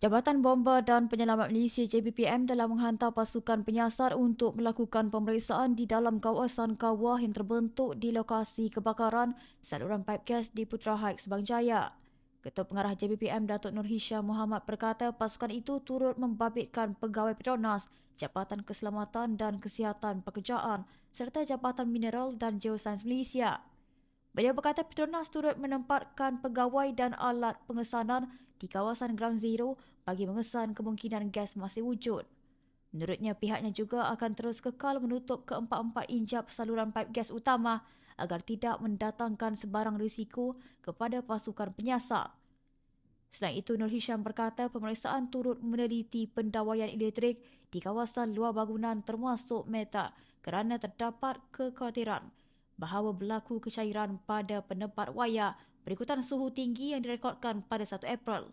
Jabatan Bomba dan Penyelamat Malaysia JBPM telah menghantar pasukan penyiasat untuk melakukan pemeriksaan di dalam kawasan kawah yang terbentuk di lokasi kebakaran saluran pipe gas di Putra Heights, Subang Jaya. Ketua Pengarah JBPM Datuk Nur Hisham Muhammad berkata pasukan itu turut membabitkan pegawai Petronas, Jabatan Keselamatan dan Kesihatan Pekerjaan serta Jabatan Mineral dan Geosains Malaysia. Beliau berkata Petronas turut menempatkan pegawai dan alat pengesanan di kawasan Ground Zero bagi mengesan kemungkinan gas masih wujud. Menurutnya pihaknya juga akan terus kekal menutup keempat-empat injap saluran pipe gas utama agar tidak mendatangkan sebarang risiko kepada pasukan penyiasat. Selain itu, Nur Hisham berkata pemeriksaan turut meneliti pendawaian elektrik di kawasan luar bangunan termasuk meta kerana terdapat kekhawatiran bahawa berlaku kecairan pada penebat wayar berikutan suhu tinggi yang direkodkan pada 1 April.